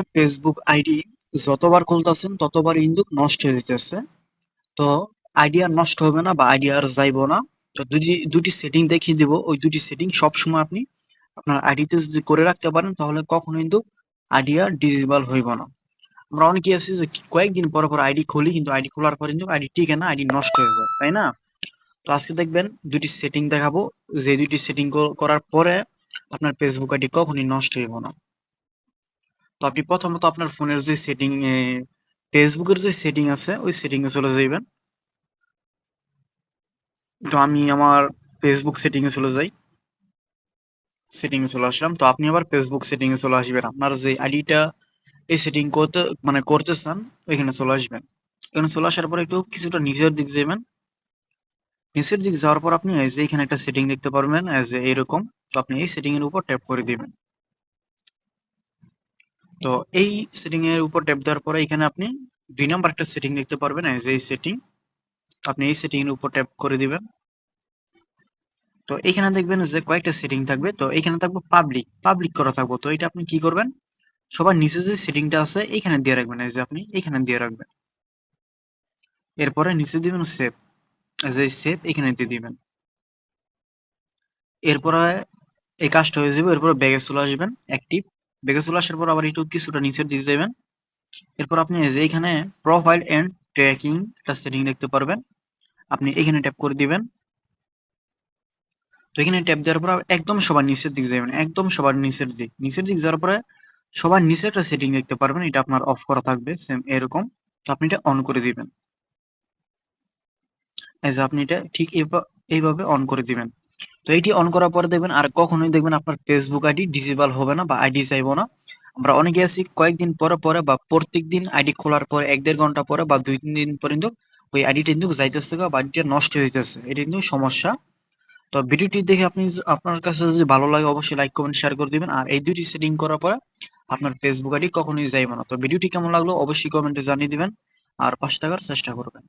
আপনার Facebook ID যতবার খুলতেছেন ততবার কিন্তু নষ্ট হয়ে যেতেছে তো আইডি আর নষ্ট হবে না বা আইডি আর যাইবো না তো দুটি দুটি সেটিং দেখিয়ে দিব ওই দুটি সেটিং সবসময় আপনি আপনার আইডিতে যদি করে রাখতে পারেন তাহলে কখনো কিন্তু আইডি আর ডিজেবল হইব না আমরা অনেকেই আছি যে কয়েকদিন পর পর আইডি খুলি কিন্তু আইডি খোলার পর কিন্তু আইডি টিকে না আইডি নষ্ট হয়ে যায় তাই না তো আজকে দেখবেন দুটি সেটিং দেখাবো যে দুটি সেটিং করার পরে আপনার ফেসবুক আইডি কখনই নষ্ট হইব না তো আপনি প্রথমত আপনার ফোনের যে সেটিং ফেসবুকের যে সেটিং আছে, ওই সেটিং এ চলে যাইবেন। তো আমি আমার ফেসবুক সেটিং এ চলে যাই। সেটিং এ চলে আসলাম। তো আপনি আবার ফেসবুক সেটিং এ চলে আসবেন। আপনার যে আইডিটা এই সেটিং করতে মানে করতে চান ওইখানে চলে আসবেন। এখানে চলে আসার পর একটু কিছুটা নিচের দিক যাবেন নিচের দিক যাওয়ার পর আপনি এই যে এখানে একটা সেটিং দেখতে পারবেন যে এরকম তো আপনি এই সেটিং এর উপর ট্যাপ করে দিবেন। তো এই সেটিং এর উপর ট্যাপ দেওয়ার পরে এখানে আপনি দুই নাম্বার একটা সেটিং দেখতে পারবেন যে এই সেটিং আপনি এই সেটিং এর উপর ট্যাপ করে দিবেন। তো এখানে দেখবেন যে কয়েকটা সেটিং থাকবে। তো এখানে থাকবে পাবলিক পাবলিক করা থাকব। তো এটা আপনি কি করবেন? সবার নিচে যে সেটিংটা আছে, এখানে দিয়ে রাখবেন। এই যে আপনি এখানে দিয়ে রাখবেন। এরপরে নিচে দিবেন সেভ যে সেভ এখানে দিয়ে দিবেন। এরপরে এই কাজটা হয়ে যাবে। এরপরে ব্যাগে চলে আসবেন। অ্যাক্টিভ ব্যাগে চলে আসার পর আবার একটু কিছুটা নিচের দিকে যাবেন এরপর আপনি যে এখানে প্রোফাইল এন্ড ট্র্যাকিং একটা সেটিং দেখতে পারবেন। আপনি এখানে ট্যাপ করে দিবেন। তো এখানে ট্যাপ দেওয়ার পর একদম সবার নিচের দিক যাবেন একদম সবার নিচের দিক। নিচের দিক যাওয়ার পরে সবার নিচে একটা সেটিং দেখতে পারবেন, এটা আপনার অফ করা থাকবে সেম এরকম। তো আপনি এটা অন করে দিবেন। যে আপনি এটা ঠিক এইভাবে অন করে দিবেন। তো এটি অন করার পরে দেখবেন আর কখনোই দেখবেন আপনার ফেসবুক আইডি ডিসেবল হবে না বা আইডি চাইব না। আমরা অনেকে আছি, কয়েকদিন পরে পরে বা প্রত্যেক দিন আইডি খোলার পরে, এক দেড় ঘণ্টা পরে বা দুই তিন দিন পর্যন্ত ওই আইডিটা কিন্তু যাইতেছে বা আইডিটা নষ্ট যেতেছে এটা কিন্তু সমস্যা। তো ভিডিওটি দেখে আপনি আপনার কাছে যদি ভালো লাগে অবশ্যই লাইক কমেন্ট শেয়ার করে দিবেন। আর এই দুটি সেটিং করার পরে আপনার ফেসবুক আইডি কখনোই যাইবে না। তো ভিডিওটি কেমন লাগল অবশ্যই কমেন্টে জানিয়ে দিবেন। আর পাশে থাকার চেষ্টা করবেন।